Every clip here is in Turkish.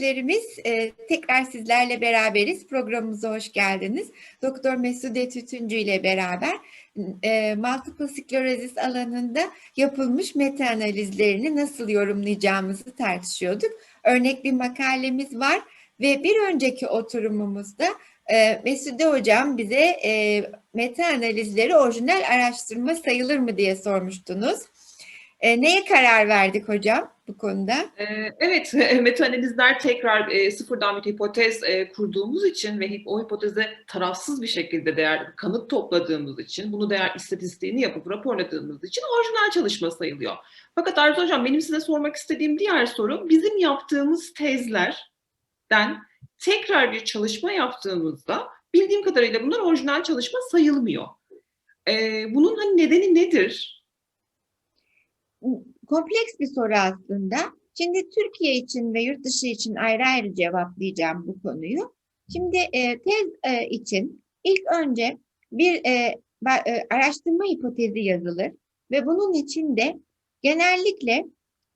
Değerli izleyicilerimiz, e, tekrar sizlerle beraberiz. Programımıza hoş geldiniz. Doktor Mesude Tütüncü ile beraber e, multiple sklerozis alanında yapılmış meta analizlerini nasıl yorumlayacağımızı tartışıyorduk. Örnek bir makalemiz var ve bir önceki oturumumuzda e, Mesude Hocam bize e, meta analizleri orijinal araştırma sayılır mı diye sormuştunuz. E, neye karar verdik hocam bu konuda? Ee, Evet, meta-analizler tekrar e, sıfırdan bir hipotez e, kurduğumuz için ve o hipoteze tarafsız bir şekilde değer kanıt topladığımız için, bunu değer istatistiğini yapıp raporladığımız için orijinal çalışma sayılıyor. Fakat Arzu Hocam benim size sormak istediğim diğer soru, bizim yaptığımız tezlerden tekrar bir çalışma yaptığımızda bildiğim kadarıyla bunlar orijinal çalışma sayılmıyor. Ee, bunun hani nedeni nedir? Kompleks bir soru aslında. Şimdi Türkiye için ve yurt dışı için ayrı ayrı cevaplayacağım bu konuyu. Şimdi e, tez e, için ilk önce bir e, e, araştırma hipotezi yazılır ve bunun içinde genellikle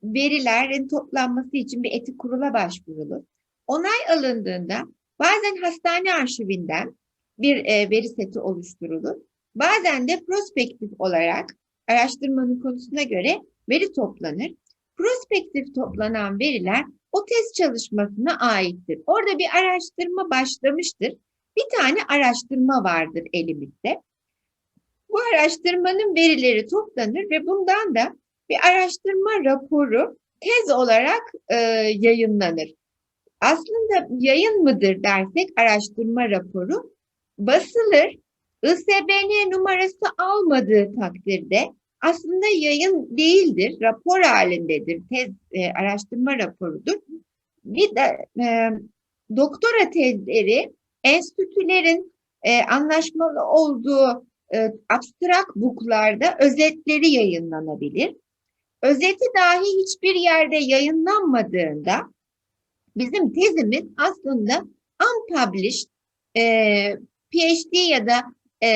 verilerin toplanması için bir etik kurula başvurulur. Onay alındığında bazen hastane arşivinden bir e, veri seti oluşturulur. Bazen de prospektif olarak araştırmanın konusuna göre veri toplanır. Prospektif toplanan veriler o test çalışmasına aittir. Orada bir araştırma başlamıştır. Bir tane araştırma vardır elimizde. Bu araştırmanın verileri toplanır ve bundan da bir araştırma raporu tez olarak e, yayınlanır. Aslında yayın mıdır dersek araştırma raporu basılır. ISBN numarası almadığı takdirde aslında yayın değildir, rapor halindedir, tez e, araştırma raporudur. Bir de e, doktora tezleri enstitülerin e, anlaşmalı olduğu e, abstrak booklarda özetleri yayınlanabilir. Özeti dahi hiçbir yerde yayınlanmadığında bizim tezimiz aslında unpublished e, PhD ya da e,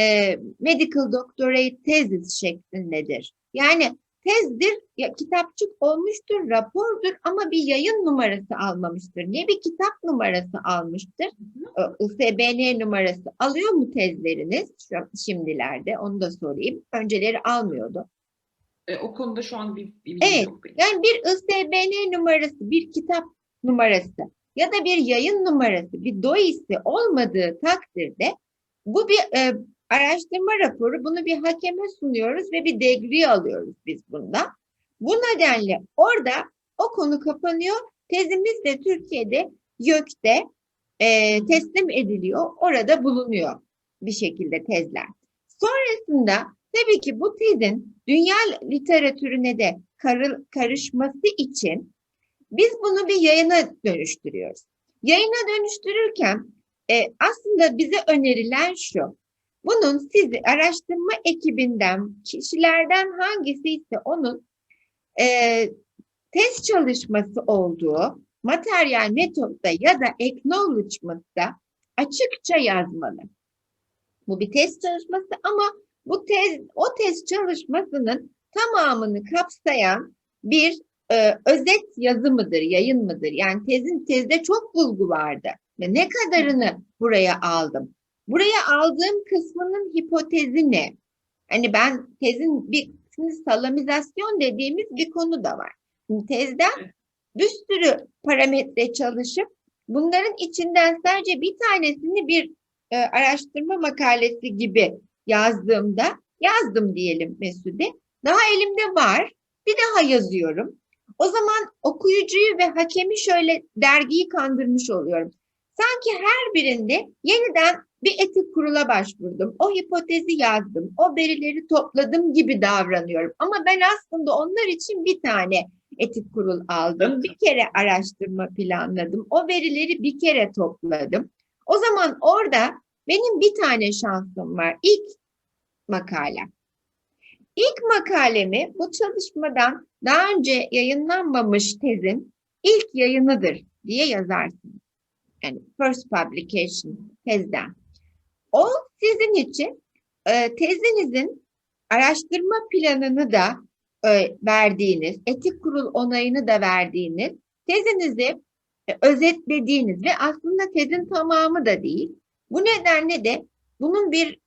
medical doctorate thesis şeklindedir. Yani tezdir, ya, kitapçık olmuştur, rapordur ama bir yayın numarası almamıştır. Ne bir kitap numarası almıştır, e, ISBN numarası alıyor mu tezleriniz şu, şimdilerde? Onu da sorayım. Önceleri almıyordu. E, o konuda şu an bir, bilgim Evet, yok benim. Yani bir ISBN numarası, bir kitap numarası ya da bir yayın numarası, bir doisi olmadığı takdirde bu bir e, araştırma raporu. Bunu bir hakeme sunuyoruz ve bir degree alıyoruz biz bundan. Bu nedenle orada o konu kapanıyor. Tezimiz de Türkiye'de YÖK'te e, teslim ediliyor. Orada bulunuyor bir şekilde tezler. Sonrasında tabii ki bu tezin dünya literatürüne de karı- karışması için biz bunu bir yayına dönüştürüyoruz. Yayına dönüştürürken e, aslında bize önerilen şu. Bunun sizi araştırma ekibinden, kişilerden hangisi ise onun e, test çalışması olduğu materyal metotta ya da acknowledgement'ta açıkça yazmalı. Bu bir test çalışması ama bu tez, o test çalışmasının tamamını kapsayan bir e, özet yazı mıdır, yayın mıdır? Yani tezin tezde çok bulgu vardı. Ve ne kadarını buraya aldım? Buraya aldığım kısmının hipotezi ne? Hani ben tezin bir salamizasyon dediğimiz bir konu da var. Şimdi tezden bir sürü parametre çalışıp bunların içinden sadece bir tanesini bir e, araştırma makalesi gibi yazdığımda yazdım diyelim Mesude. Daha elimde var. Bir daha yazıyorum. O zaman okuyucuyu ve hakemi şöyle dergiyi kandırmış oluyorum. Sanki her birinde yeniden bir etik kurula başvurdum. O hipotezi yazdım. O verileri topladım gibi davranıyorum. Ama ben aslında onlar için bir tane etik kurul aldım. Bir kere araştırma planladım. O verileri bir kere topladım. O zaman orada benim bir tane şansım var. İlk makale. İlk makalemi bu çalışmadan daha önce yayınlanmamış tezin ilk yayınıdır diye yazarsınız. Yani first publication tezden. O sizin için e, tezinizin araştırma planını da e, verdiğiniz, etik kurul onayını da verdiğiniz, tezinizi e, özetlediğiniz ve aslında tezin tamamı da değil. Bu nedenle de bunun bir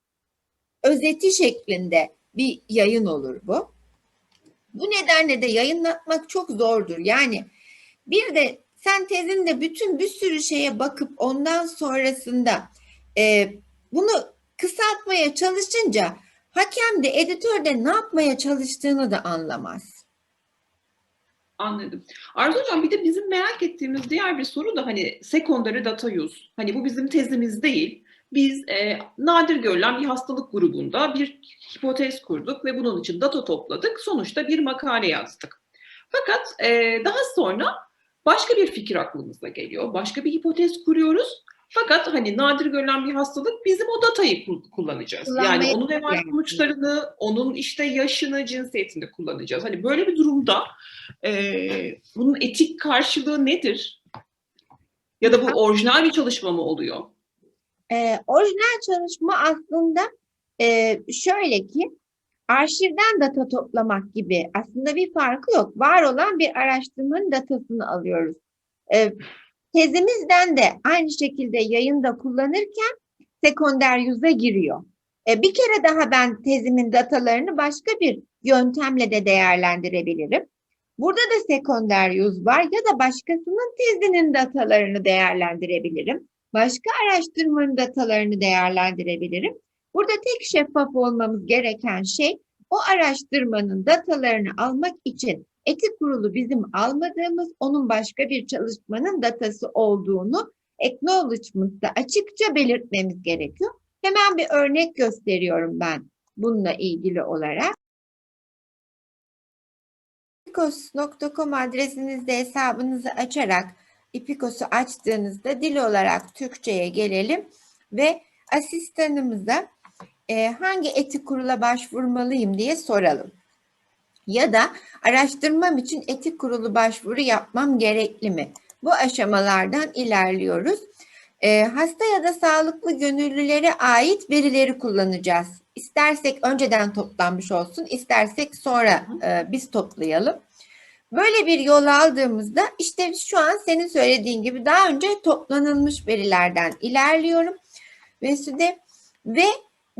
özeti şeklinde bir yayın olur bu. Bu nedenle de yayınlatmak çok zordur. Yani bir de sen tezinde bütün bir sürü şeye bakıp ondan sonrasında e, bunu kısaltmaya çalışınca hakem de editör de ne yapmaya çalıştığını da anlamaz. Anladım. Arzu Hocam bir de bizim merak ettiğimiz diğer bir soru da hani secondary data use. Hani bu bizim tezimiz değil. Biz e, nadir görülen bir hastalık grubunda bir hipotez kurduk ve bunun için data topladık. Sonuçta bir makale yazdık. Fakat e, daha sonra başka bir fikir aklımıza geliyor. Başka bir hipotez kuruyoruz. Fakat hani nadir görülen bir hastalık bizim o datayı kul- kullanacağız. Yani onun MR yani. sonuçlarını, onun işte yaşını, cinsiyetini kullanacağız. Hani böyle bir durumda ee, bunun etik karşılığı nedir? Ya da bu orijinal bir çalışma mı oluyor? Ee, orijinal çalışma aslında e, şöyle ki arşivden data toplamak gibi aslında bir farkı yok. Var olan bir araştırmanın datasını alıyoruz. Ee, tezimizden de aynı şekilde yayında kullanırken sekonder yüze giriyor. Ee, bir kere daha ben tezimin datalarını başka bir yöntemle de değerlendirebilirim. Burada da sekonder yüz var ya da başkasının tezinin datalarını değerlendirebilirim. Başka araştırmanın datalarını değerlendirebilirim. Burada tek şeffaf olmamız gereken şey o araştırmanın datalarını almak için etik kurulu bizim almadığımız onun başka bir çalışmanın datası olduğunu acknowledgement'ta açıkça belirtmemiz gerekiyor. Hemen bir örnek gösteriyorum ben bununla ilgili olarak. ipikos.com adresinizde hesabınızı açarak İpikos'u açtığınızda dil olarak Türkçe'ye gelelim ve asistanımıza e, hangi etik kurula başvurmalıyım diye soralım. Ya da araştırmam için etik kurulu başvuru yapmam gerekli mi? Bu aşamalardan ilerliyoruz. E, hasta ya da sağlıklı gönüllülere ait verileri kullanacağız. İstersek önceden toplanmış olsun, istersek sonra e, biz toplayalım. Böyle bir yol aldığımızda işte şu an senin söylediğin gibi daha önce toplanılmış verilerden ilerliyorum. Mesut'e ve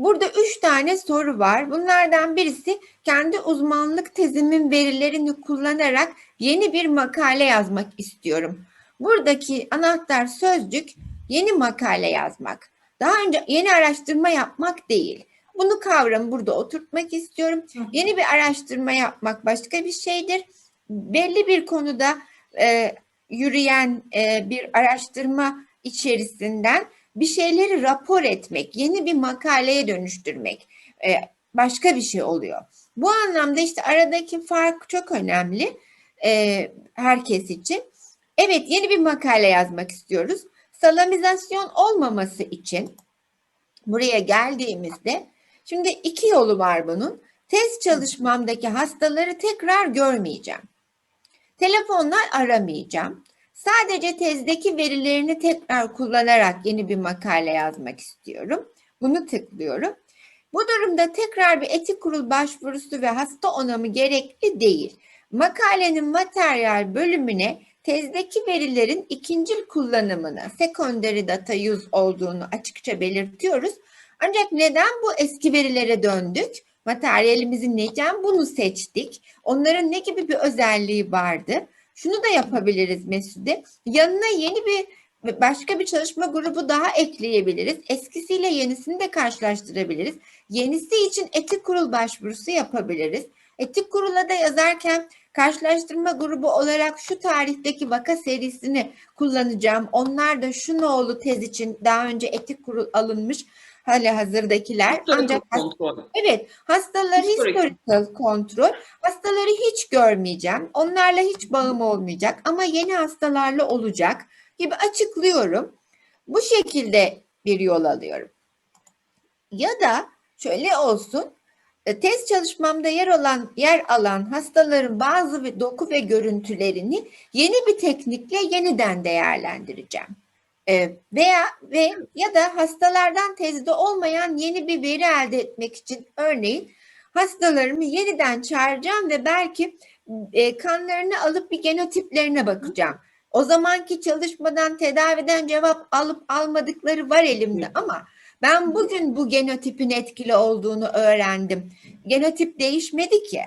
burada üç tane soru var. Bunlardan birisi kendi uzmanlık tezimin verilerini kullanarak yeni bir makale yazmak istiyorum. Buradaki anahtar sözcük yeni makale yazmak. Daha önce yeni araştırma yapmak değil. Bunu kavramı burada oturtmak istiyorum. Yeni bir araştırma yapmak başka bir şeydir belli bir konuda e, yürüyen e, bir araştırma içerisinden bir şeyleri rapor etmek, yeni bir makaleye dönüştürmek e, başka bir şey oluyor. Bu anlamda işte aradaki fark çok önemli e, herkes için. Evet yeni bir makale yazmak istiyoruz. Salamizasyon olmaması için buraya geldiğimizde şimdi iki yolu var bunun. Test çalışmamdaki hastaları tekrar görmeyeceğim. Telefonla aramayacağım. Sadece tezdeki verilerini tekrar kullanarak yeni bir makale yazmak istiyorum. Bunu tıklıyorum. Bu durumda tekrar bir etik kurul başvurusu ve hasta onamı gerekli değil. Makalenin materyal bölümüne tezdeki verilerin ikincil kullanımına secondary data use olduğunu açıkça belirtiyoruz. Ancak neden bu eski verilere döndük? Materyalimizin neden bunu seçtik? Onların ne gibi bir özelliği vardı? Şunu da yapabiliriz Mesude. Yanına yeni bir başka bir çalışma grubu daha ekleyebiliriz. Eskisiyle yenisini de karşılaştırabiliriz. Yenisi için etik kurul başvurusu yapabiliriz. Etik kurula da yazarken karşılaştırma grubu olarak şu tarihteki vaka serisini kullanacağım. Onlar da şu nolu tez için daha önce etik kurul alınmış hali hazırdakiler. Ancak kontrol. Evet, hastaları Historical. historical kontrol. Hastaları hiç görmeyeceğim. Onlarla hiç bağım olmayacak ama yeni hastalarla olacak gibi açıklıyorum. Bu şekilde bir yol alıyorum. Ya da şöyle olsun. e, Test çalışmamda yer olan yer alan hastaların bazı doku ve görüntülerini yeni bir teknikle yeniden değerlendireceğim. E, veya ve ya da hastalardan tezde olmayan yeni bir veri elde etmek için örneğin hastalarımı yeniden çağıracağım ve belki e, kanlarını alıp bir genotiplerine bakacağım. O zamanki çalışmadan, tedaviden cevap alıp almadıkları var elimde ama ben bugün bu genotipin etkili olduğunu öğrendim. Genotip değişmedi ki.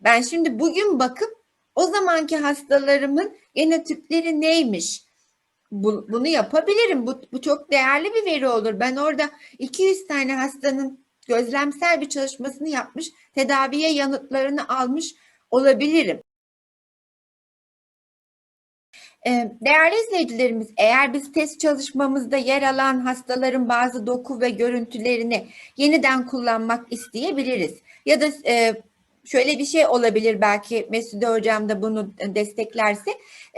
Ben şimdi bugün bakıp o zamanki hastalarımın genotipleri neymiş? Bu- bunu yapabilirim. Bu, bu çok değerli bir veri olur. Ben orada 200 tane hastanın gözlemsel bir çalışmasını yapmış, tedaviye yanıtlarını almış olabilirim. Ee, Değerli izleyicilerimiz, eğer biz test çalışmamızda yer alan hastaların bazı doku ve görüntülerini yeniden kullanmak isteyebiliriz. Ya da e, şöyle bir şey olabilir belki Mesude Hocam da bunu desteklerse.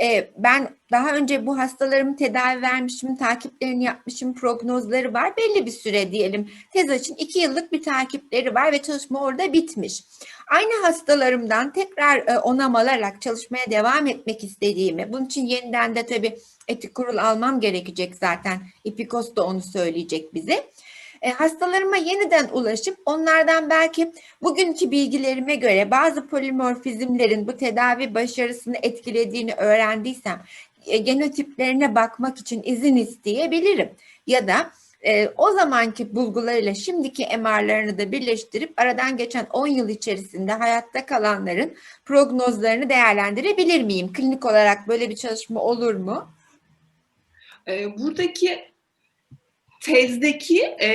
E, ben daha önce bu hastalarımı tedavi vermişim, takiplerini yapmışım, prognozları var. Belli bir süre diyelim tez için iki yıllık bir takipleri var ve çalışma orada bitmiş. Aynı hastalarımdan tekrar e, onam alarak çalışmaya devam etmek istediğimi, bunun için yeniden de tabii etik kurul almam gerekecek zaten. İpikos da onu söyleyecek bize. E, hastalarıma yeniden ulaşıp onlardan belki bugünkü bilgilerime göre bazı polimorfizmlerin bu tedavi başarısını etkilediğini öğrendiysem e, genotiplerine bakmak için izin isteyebilirim. Ya da e, o zamanki bulgularıyla şimdiki MR'larını da birleştirip aradan geçen 10 yıl içerisinde hayatta kalanların prognozlarını değerlendirebilir miyim? Klinik olarak böyle bir çalışma olur mu? E, buradaki tezdeki e,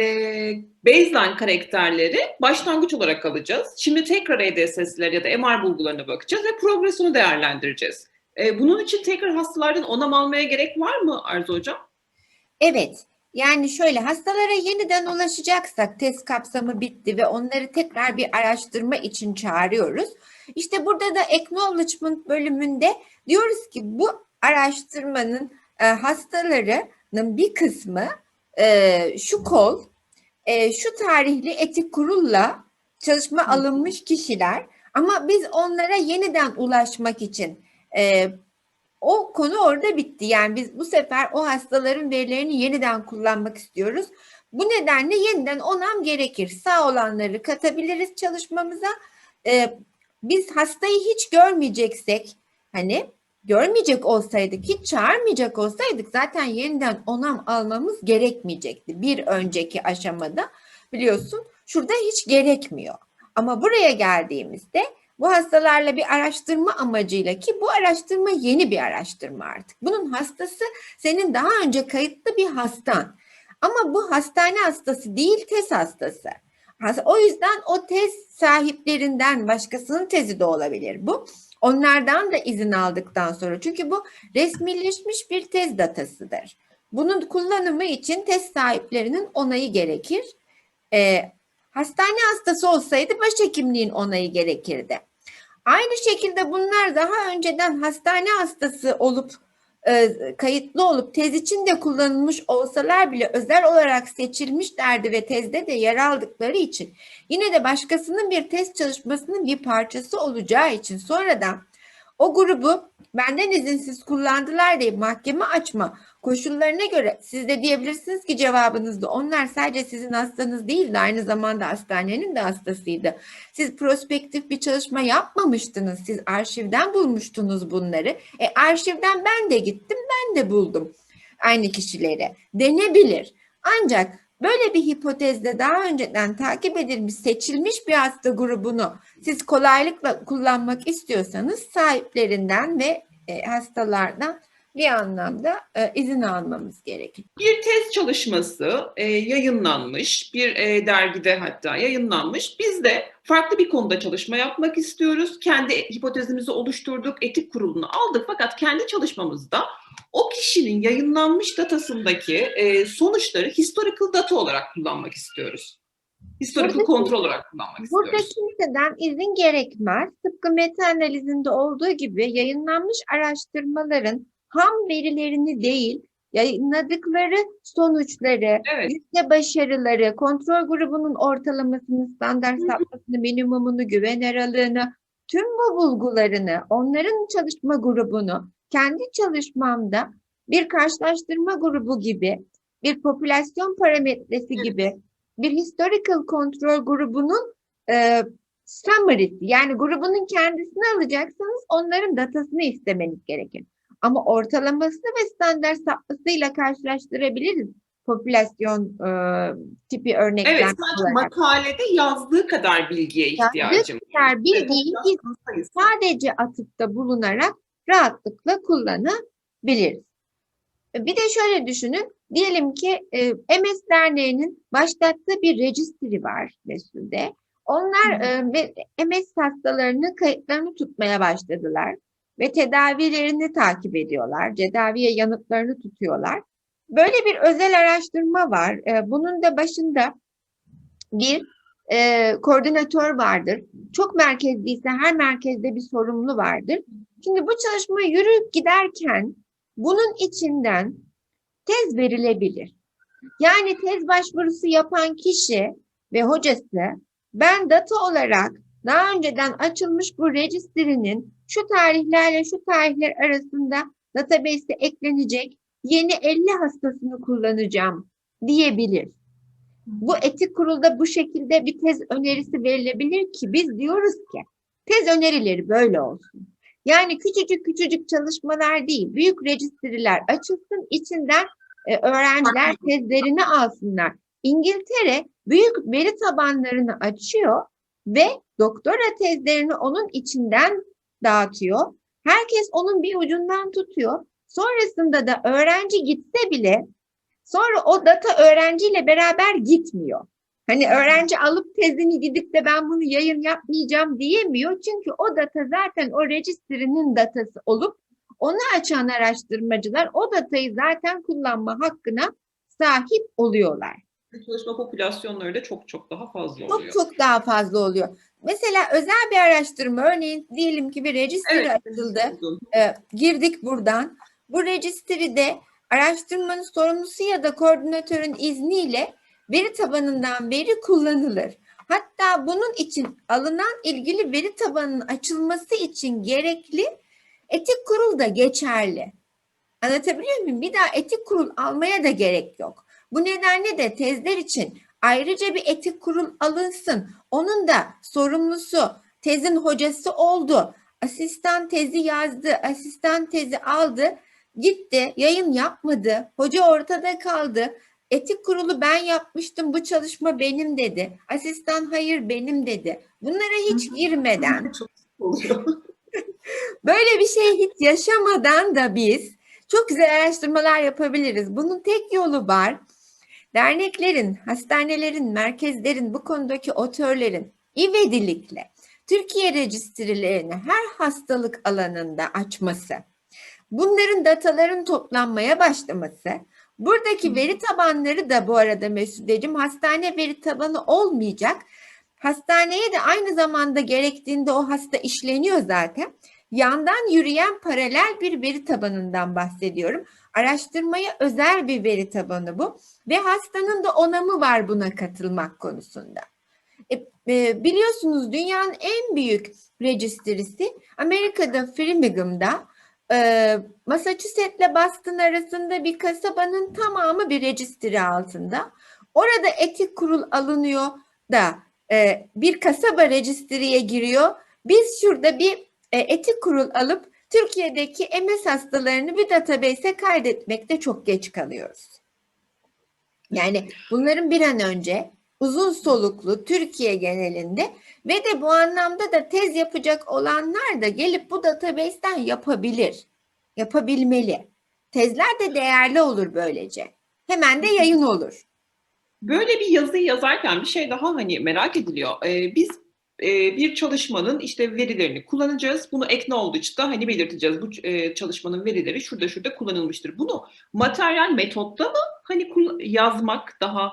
baseline karakterleri başlangıç olarak alacağız. Şimdi tekrar EDSS'ler ya da MR bulgularına bakacağız ve progresini değerlendireceğiz. E, bunun için tekrar hastalardan onam almaya gerek var mı Arzu Hocam? Evet. Yani şöyle hastalara yeniden ulaşacaksak test kapsamı bitti ve onları tekrar bir araştırma için çağırıyoruz. İşte burada da acknowledgement bölümünde diyoruz ki bu araştırmanın e, hastalarının bir kısmı e, şu kol, e, şu tarihli etik kurulla çalışma Hı. alınmış kişiler ama biz onlara yeniden ulaşmak için e, o konu orada bitti. Yani biz bu sefer o hastaların verilerini yeniden kullanmak istiyoruz. Bu nedenle yeniden onam gerekir. Sağ olanları katabiliriz çalışmamıza. Ee, biz hastayı hiç görmeyeceksek hani görmeyecek olsaydık, hiç çağırmayacak olsaydık zaten yeniden onam almamız gerekmeyecekti. Bir önceki aşamada biliyorsun şurada hiç gerekmiyor. Ama buraya geldiğimizde bu hastalarla bir araştırma amacıyla ki bu araştırma yeni bir araştırma artık. Bunun hastası senin daha önce kayıtlı bir hastan. Ama bu hastane hastası değil tez hastası. Has- O yüzden o tez sahiplerinden başkasının tezi de olabilir bu. Onlardan da izin aldıktan sonra çünkü bu resmileşmiş bir tez datasıdır. Bunun kullanımı için tez sahiplerinin onayı gerekir. Ee, hastane hastası olsaydı başhekimliğin onayı gerekirdi. Aynı şekilde bunlar daha önceden hastane hastası olup e, kayıtlı olup tez için de kullanılmış olsalar bile özel olarak seçilmişlerdi ve tezde de yer aldıkları için yine de başkasının bir test çalışmasının bir parçası olacağı için sonradan o grubu benden izinsiz kullandılar diye mahkeme açma koşullarına göre siz de diyebilirsiniz ki cevabınızda onlar sadece sizin hastanız değildi aynı zamanda hastanenin de hastasıydı. Siz prospektif bir çalışma yapmamıştınız. Siz arşivden bulmuştunuz bunları. E arşivden ben de gittim, ben de buldum aynı kişileri. Denebilir. Ancak böyle bir hipotezde daha önceden takip edilmiş, seçilmiş bir hasta grubunu siz kolaylıkla kullanmak istiyorsanız sahiplerinden ve e, hastalardan bir anlamda e, izin almamız gerekir. Bir tez çalışması e, yayınlanmış, bir e, dergide hatta yayınlanmış. Biz de farklı bir konuda çalışma yapmak istiyoruz. Kendi hipotezimizi oluşturduk, etik kurulunu aldık fakat kendi çalışmamızda o kişinin yayınlanmış datasındaki e, sonuçları historical data olarak kullanmak istiyoruz. Historical kontrol olarak kullanmak Burada istiyoruz. kimseden izin gerekmez. Tıpkı meta analizinde olduğu gibi yayınlanmış araştırmaların ham verilerini değil, yayınladıkları sonuçları, Evet. yüzde başarıları, kontrol grubunun ortalamasını, standart sapmasını, minimumunu, güven aralığını, tüm bu bulgularını, onların çalışma grubunu kendi çalışmamda bir karşılaştırma grubu gibi, bir popülasyon parametresi Evet. gibi, bir historical kontrol grubunun e, summary'si yani grubunun kendisini alacaksanız onların datasını istemeniz gerekir. Ama ortalaması ve standart sapmasıyla karşılaştırabiliriz popülasyon e, tipi örnekler Evet, sadece olarak. makalede yazdığı kadar bilgiye ihtiyacım. Ve bilgiyi sayısı. sadece atıfta bulunarak rahatlıkla kullanabiliriz. Bir de şöyle düşünün, diyelim ki e, MS Derneği'nin başlattığı bir registri var Mesude. Onlar e, MS hastalarının kayıtlarını tutmaya başladılar ve tedavilerini takip ediyorlar, tedaviye yanıtlarını tutuyorlar. Böyle bir özel araştırma var. E, bunun da başında bir e, koordinatör vardır. Çok merkezliyse her merkezde bir sorumlu vardır. Şimdi bu çalışma yürüyüp giderken bunun içinden tez verilebilir. Yani tez başvurusu yapan kişi ve hocası ben data olarak daha önceden açılmış bu registrinin şu tarihlerle şu tarihler arasında database'e eklenecek yeni 50 hastasını kullanacağım diyebilir. Bu etik kurulda bu şekilde bir tez önerisi verilebilir ki biz diyoruz ki tez önerileri böyle olsun. Yani küçücük küçücük çalışmalar değil, büyük rejistriler açılsın, içinden e, öğrenciler tezlerini alsınlar. İngiltere büyük veri tabanlarını açıyor ve doktora tezlerini onun içinden dağıtıyor. Herkes onun bir ucundan tutuyor. Sonrasında da öğrenci gitse bile sonra o data öğrenciyle beraber gitmiyor. Hani öğrenci alıp tezini gidip de ben bunu yayın yapmayacağım diyemiyor. Çünkü o data zaten o rejistrinin datası olup onu açan araştırmacılar o datayı zaten kullanma hakkına sahip oluyorlar. Çalışma popülasyonları da çok çok daha fazla Çok oluyor. çok daha fazla oluyor. Mesela özel bir araştırma örneğin diyelim ki bir registri Evet, açıldı. e, girdik buradan. Bu rejistride araştırmanın sorumlusu ya da koordinatörün izniyle veri tabanından veri kullanılır. Hatta bunun için alınan ilgili veri tabanının açılması için gerekli etik kurul da geçerli. Anlatabiliyor muyum? Bir daha etik kurul almaya da gerek yok. Bu nedenle de tezler için ayrıca bir etik kurul alınsın. Onun da sorumlusu, tezin hocası oldu. Asistan tezi yazdı, asistan tezi aldı, gitti, yayın yapmadı, hoca ortada kaldı. Etik kurulu ben yapmıştım, bu çalışma benim dedi. Asistan hayır benim dedi. Bunlara hiç girmeden, böyle bir şey hiç yaşamadan da biz çok güzel araştırmalar yapabiliriz. Bunun tek yolu var. Derneklerin, hastanelerin, merkezlerin, bu konudaki otörlerin ivedilikle Türkiye rejistrilerini her hastalık alanında açması, bunların dataların toplanmaya başlaması, buradaki veri tabanları da bu arada Mesudeciğim hastane veri tabanı olmayacak. Hastaneye de aynı zamanda gerektiğinde o hasta işleniyor zaten. Yandan yürüyen paralel bir veri tabanından bahsediyorum. Araştırmaya özel bir veri tabanı bu ve hastanın da onamı var buna katılmak konusunda. E, e, biliyorsunuz dünyanın en büyük rejistrisi Amerika'da Birmingham'da e, Massachusetts'le Boston arasında bir kasabanın tamamı bir rejistri altında. Orada etik kurul alınıyor da e, bir kasaba rejistriye giriyor. Biz şurada bir e, etik kurul alıp Türkiye'deki MS hastalarını bir database'e kaydetmekte çok geç kalıyoruz. Yani bunların bir an önce uzun soluklu Türkiye genelinde ve de bu anlamda da tez yapacak olanlar da gelip bu database'ten yapabilir. Yapabilmeli. Tezler de değerli olur böylece. Hemen de yayın olur. Böyle bir yazıyı yazarken bir şey daha hani merak ediliyor. Ee, biz e, bir çalışmanın işte verilerini kullanacağız. Bunu Acknowledge'da hani belirteceğiz. Bu e, çalışmanın verileri şurada şurada kullanılmıştır. Bunu materyal metotta mı hani yazmak daha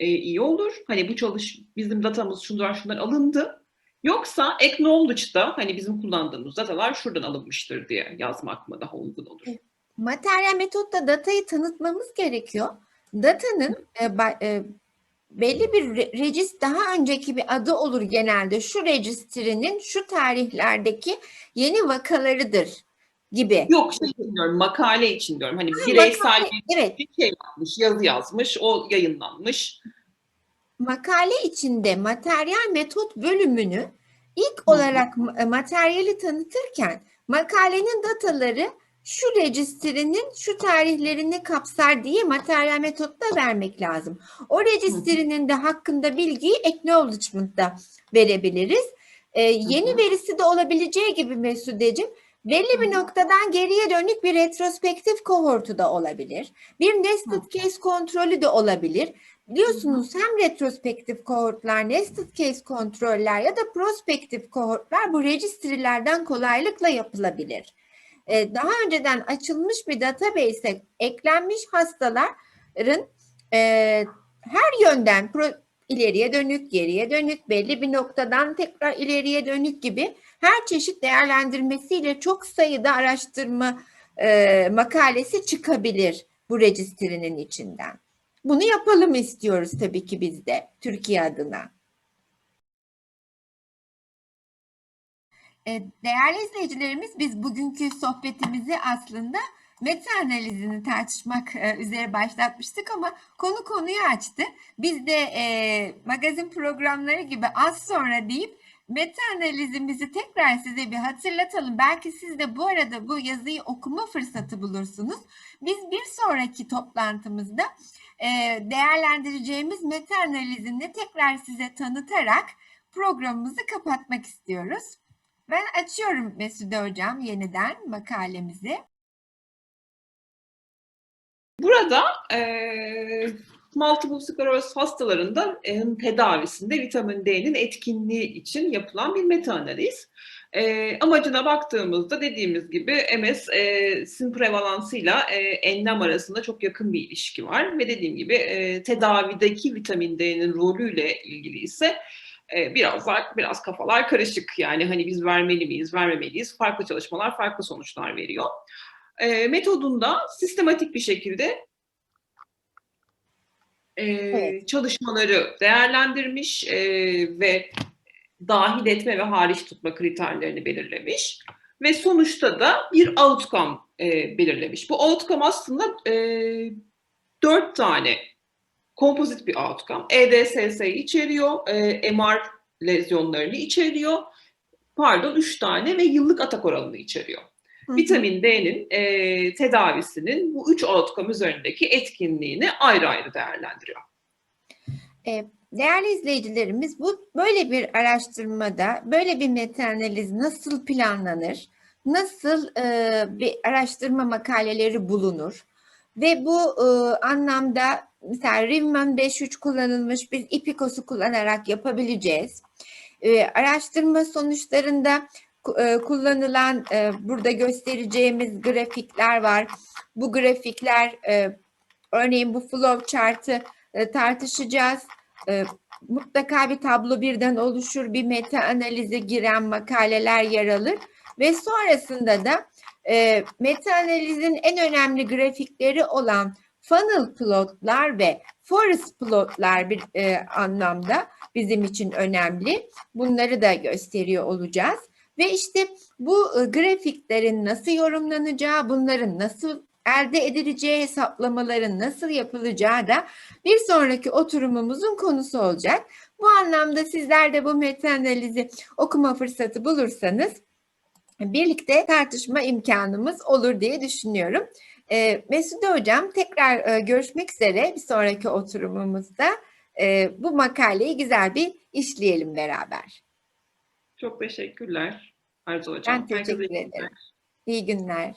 e, iyi olur? Hani bu çalış bizim datamız şunlar şunlar alındı. Yoksa Acknowledge'da hani bizim kullandığımız datalar şuradan alınmıştır diye yazmak mı daha uygun olur? Materyal metotta datayı tanıtmamız gerekiyor. Datanın e, e, belli bir re- regist daha önceki bir adı olur genelde. Şu rejistrinin şu tarihlerdeki yeni vakalarıdır gibi. Yok şey için diyorum makale için diyorum. Hani Ha, bireysel makale, evet, bir şey yapmış, yazı yazmış, o yayınlanmış. makale içinde materyal metot bölümünü ilk olarak ma- materyali tanıtırken makalenin dataları şu register'inin şu tarihlerini kapsar diye materyal metotta vermek lazım. O register'inin de hakkında bilgiyi acknowledgement'da verebiliriz. Ee, yeni hı. verisi de olabileceği gibi Mesudeciğim belli bir noktadan geriye dönük bir retrospektif kohortu da olabilir. Bir nested case kontrolü de olabilir. Biliyorsunuz hem retrospektif kohortlar, nested case kontroller ya da prospektif kohortlar bu registry'lerden kolaylıkla yapılabilir. Ee, daha önceden açılmış bir database'e eklenmiş hastaların e, her yönden ileriye dönük, geriye dönük, belli bir noktadan tekrar ileriye dönük gibi her çeşit değerlendirmesiyle çok sayıda araştırma e, makalesi çıkabilir bu registrinin içinden. Bunu yapalım istiyoruz tabii ki biz de Türkiye adına. Değerli izleyicilerimiz biz bugünkü sohbetimizi aslında meta analizini tartışmak e, üzere başlatmıştık ama konu konuyu açtı. Biz de e, magazin programları gibi az sonra deyip meta analizimizi tekrar size bir hatırlatalım. Belki siz de bu arada bu yazıyı okuma fırsatı bulursunuz. Biz bir sonraki toplantımızda e, değerlendireceğimiz meta analizini tekrar size tanıtarak programımızı kapatmak istiyoruz. Ben açıyorum Mesude Hocam yeniden makalemizi. Burada eee multiple sklerosis hastalarında e, tedavisinde vitamin D'nin etkinliği için yapılan bir meta analiz. E, amacına baktığımızda dediğimiz gibi MS e, sin prevalansıyla e, enlem arasında çok yakın bir ilişki var ve dediğim gibi e, tedavideki vitamin D'nin rolüyle ilgili ise e, biraz daha, biraz kafalar karışık. Yani hani biz vermeli miyiz, vermemeliyiz. Farklı çalışmalar farklı sonuçlar veriyor. E, metodunda sistematik bir şekilde e, Evet. çalışmaları değerlendirmiş e, ve dahil etme ve hariç tutma kriterlerini belirlemiş ve sonuçta da bir outcome e, belirlemiş. Bu outcome aslında e, dört tane kompozit bir outcome. EDSS'yi içeriyor, e, MR lezyonlarını içeriyor, pardon üç tane ve yıllık atak oranını içeriyor. Vitamin D'nin e, tedavisinin bu üç outcome üzerindeki etkinliğini ayrı ayrı değerlendiriyor. E, Değerli izleyicilerimiz bu böyle bir araştırmada böyle bir meta-analiz nasıl planlanır? Nasıl e, bir araştırma makaleleri bulunur? Ve bu e, anlamda mesela Riemann 5.3 kullanılmış biz İPIKOS'u kullanarak yapabileceğiz. E, araştırma sonuçlarında e, kullanılan e, burada göstereceğimiz grafikler var. Bu grafikler e, örneğin bu flow chart'ı e, tartışacağız. E, mutlaka bir tablo birden oluşur, bir meta analize giren makaleler yer alır ve sonrasında da e, meta analizin en önemli grafikleri olan funnel plotlar ve forest plotlar bir e, anlamda bizim için önemli. Bunları da gösteriyor olacağız. Ve işte bu e, grafiklerin nasıl yorumlanacağı, bunların nasıl elde edileceği hesaplamaların nasıl yapılacağı da bir sonraki oturumumuzun konusu olacak. Bu anlamda sizler de bu meta analizi okuma fırsatı bulursanız birlikte tartışma imkanımız olur diye düşünüyorum. Ee, Mesude Hocam tekrar e, görüşmek üzere bir sonraki oturumumuzda e, bu makaleyi güzel bir işleyelim beraber. Çok teşekkürler Arzu Hocam. Ben teşekkür iyi ederim. günler. İyi günler.